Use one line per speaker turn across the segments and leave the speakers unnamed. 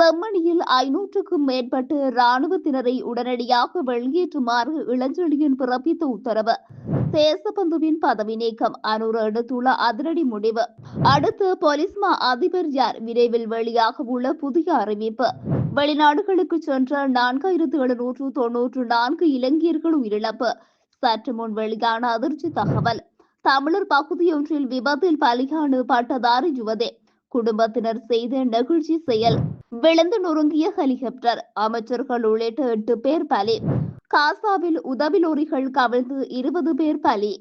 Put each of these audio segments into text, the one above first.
செம்மணியில் ஐநூற்றுக்கும் மேற்பட்ட இராணுவத்தினரை உடனடியாக வெளியேற்றுமாறு இளஞ்செழியன் பிறப்பித்த உத்தரவு. தேசபந்துவின் பதவி நீக்கம் அனுர் எடுத்துள்ள அதிரடி முடிவு. அடுத்து போலீஸ் மா அதிபர் யார்? விரைவில் வெளியாக உள்ள புதிய அறிவிப்பு. வெளிநாடுகளுக்கு சென்ற நான்காயிரத்து எழுநூற்று தொன்னூற்று நான்கு இலங்கையர்கள் உயிரிழப்பு சற்று முன் வெளியான அதிர்ச்சி தகவல். தமிழர் பகுதியொன்றில் விபத்தில் பலியான பட்டதாரி யுவதே. குடும்பத்தினர் செய்த நெகிழ்ச்சி செயல். விழுந்து நொறுங்கிய ஹெலிகாப்டர். அமைச்சர்கள் உள்ளிட்ட எட்டு பேர் பலி. காசாவில் உதவி லோரிகள் கவிழ்ந்து இருபது பேர் பலி.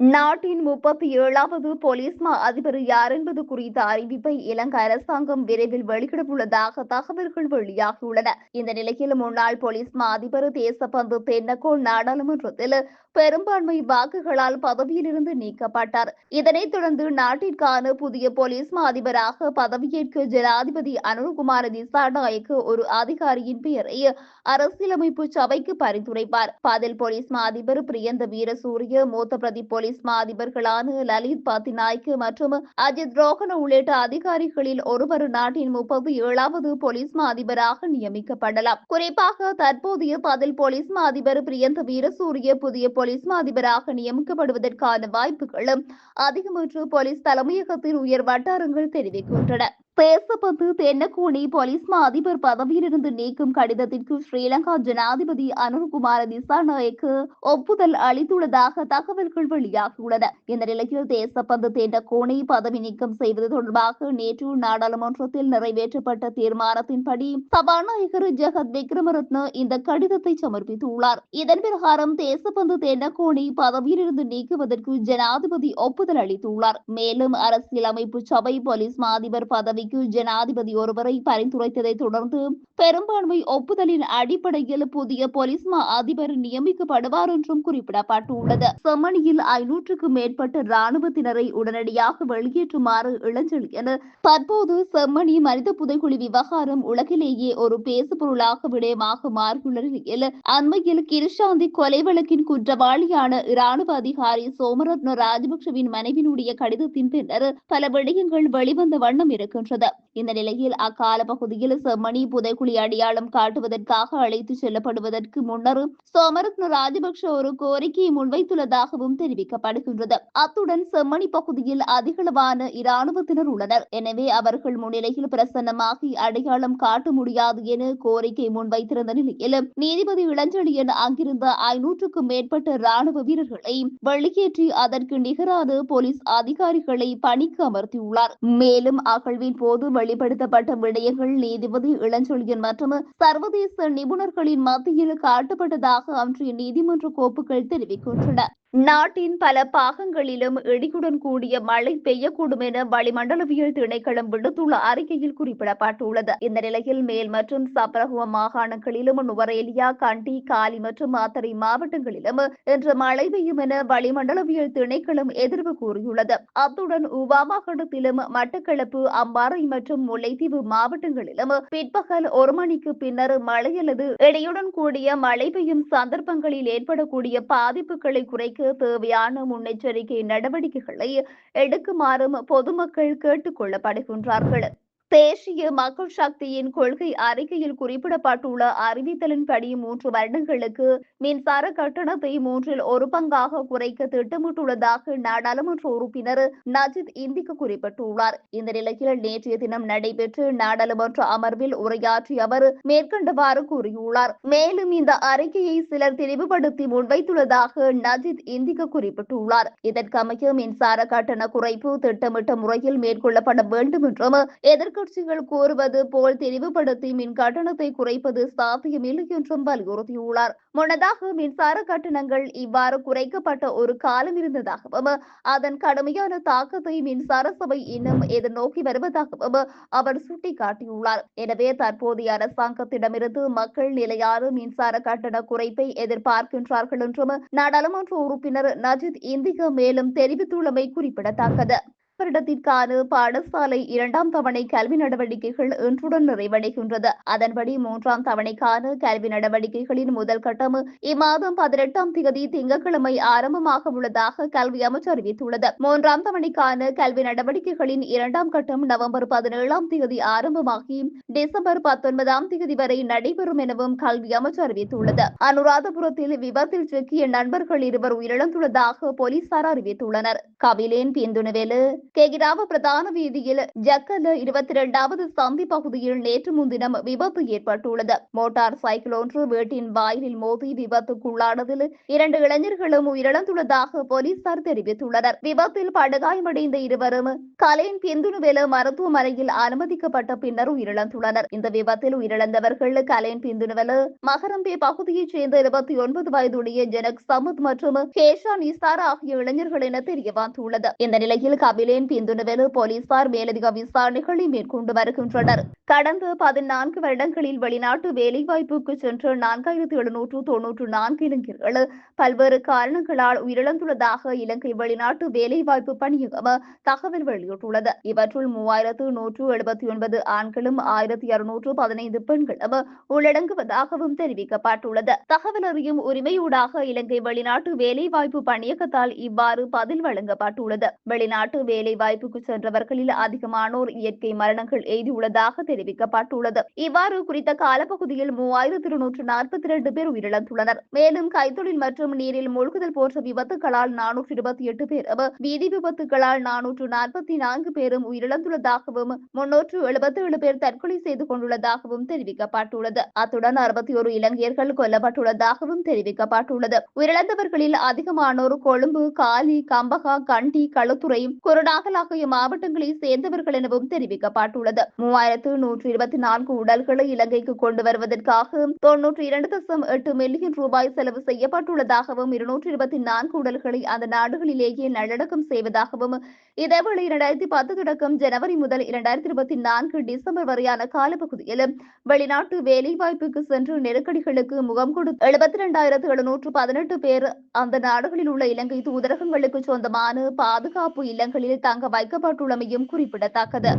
நாட்டின் முப்பத்தி ஏழாவது போலீஸ் மா அதிபர் யார் என்பது குறித்த அறிவிப்பை இலங்கை அரசாங்கம் விரைவில் வெளியிடவுள்ளதாக தகவல்கள் வெளியாகியுள்ளன. இந்த நிலையில் முன்னாள் போலீஸ் மா அதிபர் தேசபந்து தென்னகோள் நாடாளுமன்றத்தில் பெரும்பான்மை வாக்குகளால் பதவியிலிருந்து நீக்கப்பட்டார். இதனைத் தொடர்ந்து நாட்டிற்கான புதிய போலீஸ் மா அதிபராக பதவியேற்க ஜனாதிபதி அனுர்குமார திசாநாயக்கு ஒரு அதிகாரியின் பெயரை அரசியலமைப்பு சபைக்கு பரிந்துரைப்பார். பதில் போலீஸ் மா அதிபர் பிரியந்த வீரசூரிய மூத்த பிரதி போலீஸ் கரிஸ்மா அதிபர்களான லலித் பத்திநாய்க்கு மற்றும் அஜித் ரோஹன உள்ளிட்ட அதிகாரிகளில் ஒருவர் நாட்டின் முப்பது ஏழாவது போலீஸ்மா அதிபராக நியமிக்கப்படலாம். குறிப்பாக தற்போதைய பதில் போலீஸ்மா அதிபர் பிரியந்த வீரசூரிய புதிய போலீஸ்மா அதிபராக நியமிக்கப்படுவதற்கான வாய்ப்புகளும் அதிகமற்று போலீஸ் தலைமையகத்தில் உயர் வட்டாரங்கள் தெரிவிக்கின்றன. பேசப்பட்டு தென்னகோணி போலீஸ் மா அதிபர் பதவியிலிருந்து நீக்கும் கடிதத்திற்கு ஸ்ரீலங்கா ஜனாதிபதி அனுர்குமார திசாநாயக்கு ஒப்புதல் அளித்துள்ளதாக தகவல்கள் வெளியாகியுள்ளன. இந்த நிலையில் தேசப்பந்து தென்னகோணி பதவி நீக்கம் செய்வது தொடர்பாக நேற்று நாடாளுமன்றத்தில் நிறைவேற்றப்பட்ட தீர்மானத்தின்படி சபாநாயகர் ஜெகத் விக்ரமரத்ன இந்த கடிதத்தை சமர்ப்பித்துள்ளார். இதன் பிரகாரம் தேசப்பந்து தென்னகோணி பதவியிலிருந்து நீக்குவதற்கு ஜனாதிபதி ஒப்புதல் அளித்துள்ளார். மேலும் அரசியலமைப்பு சபை போலீஸ் மாதிபர் பதவி பதவிக்கு ஜனாதிபதி ஒருவரை பரிந்துரைத்ததை தொடர்ந்து பெரும்பான்மை ஒப்புதலின் அடிப்படையில் புதிய போலீஸ் அதிபர் நியமிக்கப்படுவார் என்றும் குறிப்பிடப்பட்டுள்ளது. செமனியில் ஐநூற்றுக்கும் மேற்பட்ட ராணுவத்தினரை உடனடியாக வெளியேற்றுமாறு இளஞ்செழியன் தற்போது செம்மணி மனித புதைக்குழி விவகாரம் உலகிலேயே ஒரு பேசுபொருளாக விடயமாக மாறியுள்ள நிலையில் அண்மையில் கிருஷாந்தி கொலை வழக்கின் குற்றவாளியான இராணுவ அதிகாரி சோமரத்ன ராஜபக்சவின் மனைவினுடைய கடிதத்தின் பின்னர் பல விடயங்கள் வெளிவந்த வண்ணம் இருக்கின்றது இந்த நிலையில் அக்கால பகுதியில் செம்மணி புதைக்குழி அடையாளம் காட்டுவதற்காக அழைத்து செல்லப்படுவதற்கு முன்னர் சோமரத்ன ராஜபக்ஷ ஒரு கோரிக்கையை முன்வைத்துள்ளதாகவும் தெரிவிக்கப்படுகின்றது. அத்துடன் செம்மணி பகுதியில் அதிகளவான இராணுவத்தினர் உள்ளனர். எனவே அவர்கள் முன்னிலையில் பிரசன்னமாகி அடையாளம் காட்ட முடியாது என கோரிக்கை முன்வைத்திருந்த நிலையில் நீதிபதி இளஞ்செழியன் அங்கிருந்த ஐநூற்றுக்கும் மேற்பட்ட ராணுவ வீரர்களை வெளியேற்றி அதற்கு நிகரான போலீஸ் அதிகாரிகளை பணிக்கு அமர்த்தியுள்ளார். மேலும் அகழ்வின் போது வெளிப்படுத்தப்பட்ட விடயங்கள் நீதிபதி இளஞ்செழியன் மற்றும் சர்வதேச நிபுணர்களின் மத்தியில் காட்டப்பட்டதாக அன்றைய நீதிமன்ற கோப்புகள் தெரிவிக்கின்றன. நாட்டின் பல பாகங்களிலும் இடியுடன் கூடிய மழை பெய்யக்கூடும் என வளிமண்டலவியல் திணைக்களம் விடுத்துள்ள அறிக்கையில் குறிப்பிடப்பட்டுள்ளது. இந்த நிலையில் மேல் மற்றும் சப்ரகுவ மாகாணங்களிலும் நுவரேலியா கண்டி காலி மற்றும் மாத்தறை மாவட்டங்களிலும் இன்று மழை பெய்யும் என வளிமண்டலவியல் திணைக்களம் எதிர்வு கூறியுள்ளது. அத்துடன் உவா மாகாணத்திலும் மட்டக்களப்பு அம்பாறை மற்றும் முல்லைத்தீவு மாவட்டங்களிலும் பிற்பகல் ஒரு மணிக்கு பின்னர் மழை அல்லது இடையுடன் கூடிய மழை பெய்யும் சந்தர்ப்பங்களில் ஏற்படக்கூடிய பாதிப்புகளை குறைக்க தேவையான முன்னெச்சரிக்கை நடவடிக்கைகளை எடுக்குமாறும் பொதுமக்கள் கேட்டுக் கொள்ளப்படுகின்றார்கள். தேசிய மக்கள் சக்தியின் கொள்கை அறிக்கையில் குறிப்பிடப்பட்டுள்ள அறிவித்தலின்படி மூன்று வருடங்களுக்கு மின்சார கட்டணத்தை மூன்றில் ஒரு பங்காக குறைக்க திட்டமிட்டுள்ளதாக நாடாளுமன்ற உறுப்பினர் நஜித் இந்திக்கு குறிப்பிட்டுள்ளார். இந்த நிலையில் நேற்றைய தினம் நடைபெற்ற நாடாளுமன்ற அமர்வில் உரையாற்றிய அவர் மேற்கண்டவாறு கூறியுள்ளார். மேலும் இந்த அறிக்கையை சிலர் தெளிவுபடுத்தி முன்வைத்துள்ளதாக நஜித் இந்திக்கு குறிப்பிட்டுள்ளார். இதற்கமைய மின்சார கட்டண குறைப்பு திட்டமிட்ட முறையில் மேற்கொள்ளப்பட வேண்டும் என்றும் எதிர்க்க எதிர்க்கட்சிகள் கோருவது போல் தெளிவுபடுத்தி மின் கட்டணத்தை குறைப்பது சாத்தியமில்லை என்றும் வலியுறுத்தியுள்ளார். முன்னதாக மின்சார கட்டணங்கள் இவ்வாறு குறைக்கப்பட்ட ஒரு காலம் இருந்ததாகவும் அதன் கடுமையான தாக்கத்தை மின்சார சபை இன்னும் எதிர்நோக்கி வருவதாகவும் அவர் சுட்டிக்காட்டியுள்ளார். எனவே தற்போதைய அரசாங்கத்திடமிருந்து மக்கள் நிலையான மின்சார கட்டண குறைப்பை எதிர்பார்க்கின்றார்கள் என்றும் நாடாளுமன்ற உறுப்பினர் நஜித் இந்திக மேலும் தெரிவித்துள்ளமை குறிப்பிடத்தக்கது. வருடத்திற்கான பாடசாலை இரண்டாம் தவணை கல்வி நடவடிக்கைகள் இன்றுடன் நிறைவடைகின்றது. அதன்படி மூன்றாம் தவணைக்கான கல்வி நடவடிக்கைகளின் முதல் கட்டம் இம்மாதம் பதினெட்டாம் தேதி திங்கட்கிழமை ஆரம்பமாக உள்ளதாக கல்வி அமைச்சர் அறிவித்துள்ளது. மூன்றாம் தவணைக்கான கல்வி நடவடிக்கைகளின் இரண்டாம் கட்டம் நவம்பர் பதினேழாம் தேதி ஆரம்பமாகி டிசம்பர் பத்தொன்பதாம் தேதி வரை நடைபெறும் எனவும் கல்வி அமைச்சர் அறிவித்துள்ளது. அனுராதபுரத்தில் விபத்தில் சிக்கிய நண்பர்கள் இருவர் உயிரிழந்துள்ளதாக போலீசார் அறிவித்துள்ளனர். கவிலேன் பிந்துணுவேலு கேகிராவ பிரதான வீதியில் ஜக்கல இருபத்தி இரண்டாவது சந்தி பகுதியில் நேற்று முன்தினம் விபத்து ஏற்பட்டுள்ளது மோட்டார் சைக்கிள் ஒன்று வீட்டின் வாயிலில் மோதி விபத்துக்குள்ளானதில் இரண்டு இளைஞர்களும் உயிரிழந்துள்ளதாக போலீசார் தெரிவித்துள்ளனர் விபத்தில் படுகாயமடைந்த இருவரும் கலேன் பிந்துணுவெல மருத்துவமனையில் அனுமதிக்கப்பட்ட பின்னர் உயிரிழந்துள்ளனர் இந்த விபத்தில் உயிரிழந்தவர்கள் கலேன் பிந்துணுவெல மகரம்பே பகுதியைச் சேர்ந்த இருபத்தி ஒன்பது வயதுடைய ஜனக் சமுத் மற்றும் கேஷா நிசார் ஆகிய இளைஞர்கள் என தெரிய வந்துள்ளது இந்த நிலையில் கபிலே கபிலேன் பிந்துனுவேலு போலீசார் மேலதிக விசாரணைகளை மேற்கொண்டு வருகின்றனர். கடந்த பதினான்கு வருடங்களில் வெளிநாட்டு வேலைவாய்ப்புக்கு சென்ற நான்காயிரத்து எழுநூற்று தொன்னூற்று நான்கு இளைஞர்கள் பல்வேறு காரணங்களால் உயிரிழந்துள்ளதாக இலங்கை வெளிநாட்டு வேலைவாய்ப்பு பணியகம் தகவல் வெளியிட்டுள்ளது. இவற்றுள் மூவாயிரத்து நூற்று எழுபத்தி ஒன்பது ஆண்களும் ஆயிரத்தி இருநூற்று பதினைந்து பெண்களும் உள்ளடங்குவதாகவும் தெரிவிக்கப்பட்டுள்ளது. தகவல் அறியும் உரிமையூடாக இலங்கை வெளிநாட்டு வேலைவாய்ப்பு பணியகத்தால் இவ்வாறு பதில் வழங்கப்பட்டுள்ளது. வெளிநாட்டு வேலை வேலை வாய்ப்புக்கு சென்றவர்களில் அதிகமானோர் இயற்கை மரணங்கள் எய்தியுள்ளதாக தெரிவிக்கப்பட்டுள்ளது. இவ்வாறு குறித்த காலப்பகுதியில் மூவாயிரத்தி இருநூற்று நாற்பத்தி இரண்டு பேர் உயிரிழந்துள்ளனர். மேலும் கைத்தொழில் மற்றும் நீரில் மூழ்குதல் போன்ற விபத்துகளால் நானூற்று இருபத்தி எட்டு பேரும் வீதி விபத்துகளால் நானூற்று நாற்பத்தி நான்கு பேரும் உயிரிழந்துள்ளதாகவும் முன்னூற்று எழுபத்தி ஏழு பேர் தற்கொலை செய்து கொண்டுள்ளதாகவும் தெரிவிக்கப்பட்டுள்ளது. அத்துடன் அறுபத்தி ஒரு இலங்கையர்கள் கொல்லப்பட்டுள்ளதாகவும் தெரிவிக்கப்பட்டுள்ளது. உயிரிழந்தவர்களில் அதிகமானோர் கொழும்பு காலி கம்பகா கண்டி களுத்துறை குருநாகல் நாகலாகைய மாவட்டங்களை சேர்ந்தவர்கள் எனவும் தெரிவிக்கப்பட்டுள்ளது. மூவாயிரத்து நூற்றி இருபத்தி நான்கு உடல்களை இலங்கைக்கு கொண்டு வருவதற்காக தொன்னூற்றி இரண்டு தசம் எட்டு மில்லியன் ரூபாய் செலவு செய்யப்பட்டுள்ளதாகவும் இருநூற்றி இருபத்தி நான்கு உடல்களை அந்த நாடுகளிலேயே நல்லடக்கம் செய்வதாகவும் இதேவேளை இரண்டாயிரத்தி பத்து தொடக்கம் ஜனவரி முதல் இரண்டாயிரத்தி இருபத்தி நான்கு டிசம்பர் வரையான காலப்பகுதியில் வெளிநாட்டு வேலைவாய்ப்புக்கு சென்று நெருக்கடிகளுக்கு முகம் கொடுத்து எழுபத்தி இரண்டாயிரத்து எழுநூற்று பதினெட்டு பேர் அந்த நாடுகளில் உள்ள இலங்கை தூதரகங்களுக்கு சொந்தமான பாதுகாப்பு இல்லங்களில் தங்க வைக்கப்பட்டுள்ளமையும் குறிப்பிடத்தக்கது.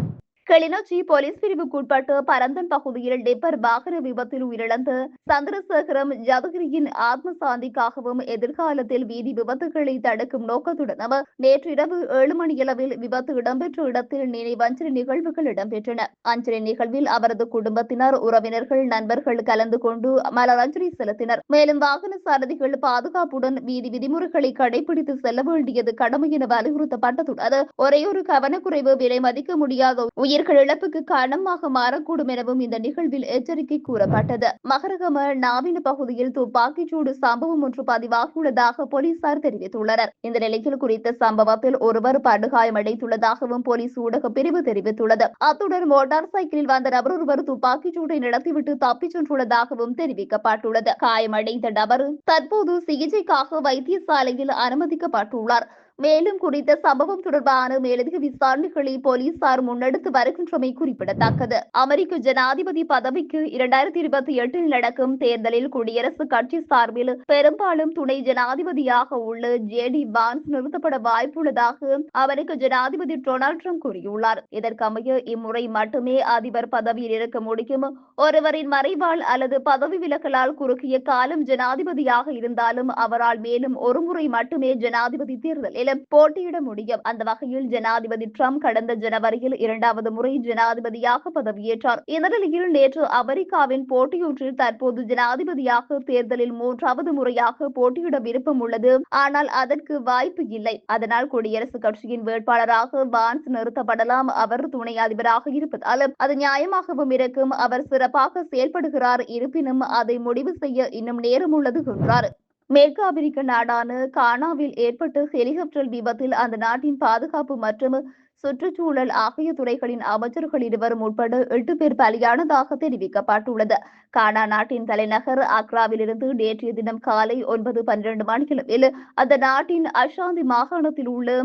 கிளிநொச்சி போலீஸ் பிரிவுக்குட்பட்டு பரந்தன் பகுதியில் டிப்பர் வாகன விபத்தில் உயிரிழந்த சந்திரசேகரம் ஜதகிரியின் ஆத்ம சாந்திக்காகவும் எதிர்காலத்தில் வீதி விபத்துகளை தடுக்கும் நோக்கத்துடனும் நேற்றிரவு ஏழு மணியளவில் விபத்து இடம்பெற்ற இடத்தில் நினைவஞ்சலி நிகழ்வுகள் இடம்பெற்றன. அஞ்சலி நிகழ்வில் அவரது குடும்பத்தினர் உறவினர்கள் நண்பர்கள் கலந்து கொண்டு மலரஞ்சலி செலுத்தினர். மேலும் வாகன சாரதிகள் பாதுகாப்புடன் வீதி விதிமுறைகளை கடைபிடித்து செல்ல வேண்டியது கடமை என வலியுறுத்தப்பட்டதுடன் ஒரே ஒரு கவனக்குறைவு விலை மதிக்க முடியாத உயிர்கள் இழப்புக்கு காரணமாக மாறக்கூடும் எனவும் இந்த நிகழ்வில் எச்சரிக்கை கூறப்பட்டது. மகரகம நாவின பகுதியில் துப்பாக்கிச்சூடு சம்பவம் ஒன்று பதிவாகியுள்ளதாக போலீசார் தெரிவித்துள்ளனர். இந்த நிலையில் குறித்த சம்பவத்தில் ஒருவர் படுகாயமடைந்துள்ளதாகவும் போலீஸ் ஊடக பிரிவு தெரிவித்துள்ளது. அத்துடன் மோட்டார் சைக்கிளில் வந்த நபர் ஒருவர் துப்பாக்கிச்சூட்டை நடத்திவிட்டு தப்பிச் சென்றுள்ளதாகவும் தெரிவிக்கப்பட்டுள்ளது. காயமடைந்த நபர் தற்போது சிகிச்சைக்காக வைத்தியசாலையில் அனுமதிக்கப்பட்டுள்ளார். மேலும் குறித்த சம்பவம் தொடர்பான மேலதிக விசாரணைகளை போலீசார் முன்னெடுத்து வருகின்றமை குறிப்பிடத்தக்கது. அமெரிக்க ஜனாதிபதி பதவிக்கு இரண்டாயிரத்தி இருபத்தி எட்டில் நடக்கும் தேர்தலில் குடியரசுக் கட்சி சார்பில் பெரும்பாலும் துணை ஜனாதிபதியாக உள்ள ஜே டி வான்ஸ் நிறுத்தப்பட வாய்ப்புள்ளதாக அமெரிக்க ஜனாதிபதி டொனால்ட் ட்ரம்ப் கூறியுள்ளார். இதற்கமைய இம்முறை மட்டுமே அதிபர் பதவியில் இருக்க முடியும். ஒருவரின் மறைவால் அல்லது பதவி விலகலால் குறுகிய காலம் ஜனாதிபதியாக இருந்தாலும் அவரால் மேலும் ஒருமுறை மட்டுமே ஜனாதிபதி தேர்தலில் போட்டியிட முடியும். அந்த வகையில் ஜனாதிபதி ட்ரம்ப் கடந்த ஜனவரியில் இரண்டாவது முறை ஜனாதிபதியாக பதவியேற்றார். இந்த நிலையில் நேற்று அமெரிக்காவின் போட்டியொன்றில் தற்போது ஜனாதிபதியாக தேர்தலில் மூன்றாவது முறையாக போட்டியிட விருப்பம் உள்ளது. ஆனால் அதற்கு வாய்ப்பு இல்லை. அதனால் குடியரசுக் கட்சியின் வேட்பாளராக வான்ஸ் நிறுத்தப்படலாம். அவர் துணை அதிபராக இருப்பதால் அது நியாயமாகவும் இருக்கும். அவர் சிறப்பாக செயல்படுகிறார். இருப்பினும் அதை முடிவு செய்ய இன்னும் நேரம் உள்ளது என்றார். மேற்கு அமெரிக்க நாடான கானாவில் ஏற்பட்ட ஹெலிகாப்டர் விபத்தில் அந்த நாட்டின் பாதுகாப்பு மற்றும் சுற்றுச்சூழல் ஆகிய துறைகளின் அமைச்சர்கள் இருவரும் உட்பட எட்டு பேர் பலியானதாக தெரிவிக்கப்பட்டுள்ளது. கானா நாட்டின் தலைநகர் அக்ராவிலிருந்து நேற்றைய தினம் காலை ஒன்பது பன்னிரண்டு மணியளவில் அந்த நாட்டின் அஷாந்தி மாகாணத்தில் உள்ள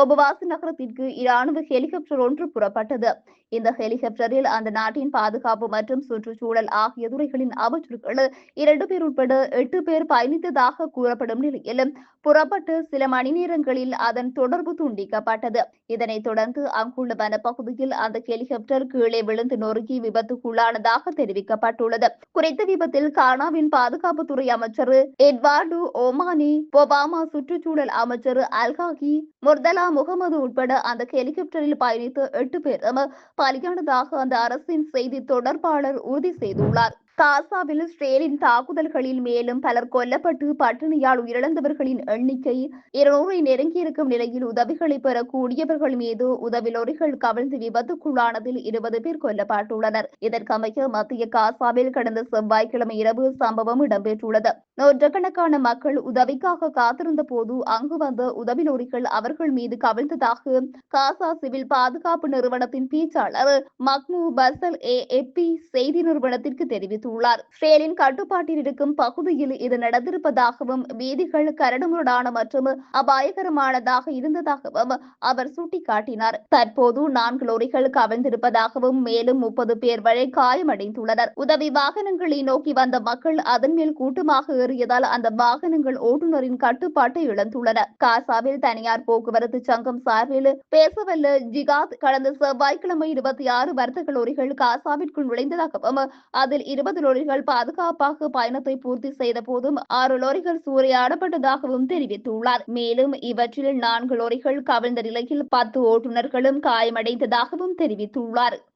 ஒபவாசி நகரத்திற்கு இராணுவ ஹெலிகாப்டர் ஒன்று புறப்பட்டது. இந்த ஹெலிகாப்டரில் அந்த நாட்டின் பாதுகாப்பு மற்றும் சுற்றுச்சூழல் ஆகிய துறைகளின் அமைச்சர்கள் இரண்டு பேர் உட்பட எட்டு பேர் பயணித்ததாக கூறப்படும் நிலையில் புறப்பட்டு சில மணி நேரங்களில் அதன் தொடர்பு துண்டிக்கப்பட்டது. இதனைத் தொடர்ந்து அங்குள்ள வனப்பகுதியில் அந்த ஹெலிகாப்டர் கீழே விழுந்து நொறுக்கி விபத்துக்குள்ளானதாக தெரிவிக்கப்பட்டுள்ளது. குறித்த விபத்தில் கானாவின் பாதுகாப்புத்துறை அமைச்சர் எட்வார்டு ஓமானி ஒபாமா சுற்றுச்சூழல் அமைச்சர் அல்காகி முர்தலா முகமது உட்பட அந்த ஹெலிகாப்டரில் பயணித்த எட்டு பேரும் பலியானதாக அந்த அரசின் செய்தி தொடர்பாளர் உறுதி செய்துள்ளார். காசாவில் இஸ்ரேலின் தாக்குதல்களில் மேலும் பலர் கொல்லப்பட்டு பட்டினியால் உயிரிழந்தவர்களின் எண்ணிக்கை இருநூறை நெருங்கியிருக்கும் நிலையில் உதவிகளை பெறக்கூடியவர்கள் மீது உதவி லொரிகள் கவிழ்ந்து விபத்துக்குள்ளானதில் இருபது பேர் கொல்லப்பட்டுள்ளனர். இதற்கமைய மத்திய காசாவில் கடந்த செவ்வாய்க்கிழமை இரவு சம்பவம் இடம்பெற்றுள்ளது. நூற்றுக்கணக்கான மக்கள் உதவிக்காக காத்திருந்த போது அங்கு வந்த உதவி லோரிகள் அவர்கள் மீது கவிழ்ந்ததாக காசா சிவில் பாதுகாப்பு நிறுவனத்தின் பேச்சாளர் மக்மு பசல் ஏ. எப்பி செய்தி நிறுவனத்திற்கு தெரிவித்தார் தெரிவித்துள்ளார். செயலின் கட்டுப்பாட்டில் இருக்கும் பகுதியில் இது நடந்திருப்பதாகவும் வீதிகள் கரடுமுரடான மற்றும் அபாயகரமானதாக இருந்ததாகவும் அவர் சுட்டிக்காட்டினார். தற்போது நான்கு லோரிகள் கவிழ்ந்திருப்பதாகவும் மேலும் முப்பது பேர் வரை காயமடைந்துள்ளனர். உதவி வாகனங்களை நோக்கி வந்த மக்கள் அதன் மேல் கூட்டமாக ஏறியதால் அந்த வாகனங்கள் ஓட்டுநரின் கட்டுப்பாட்டை இழந்துள்ளன. காசாவில் தனியார் போக்குவரத்து சங்கம் சார்பில் பேசவல்ல ஜிகாத் கடந்த செவ்வாய்க்கிழமை இருபத்தி ஆறு வர்த்தக லோரிகள் காசாவிற்குள் நுழைந்ததாகவும் அதில் இருபது லோரிகள் பாதுகாப்பாக பயணத்தை பூர்த்தி செய்த போதும் ஆறு லோரிகள் சூறையாடப்பட்டதாகவும் தெரிவித்துள்ளார். மேலும் இவற்றில் நான்கு லோரிகள் கவிழ்ந்த நிலையில் பத்து ஓட்டுநர்களும் காயமடைந்ததாகவும் தெரிவித்துள்ளார்.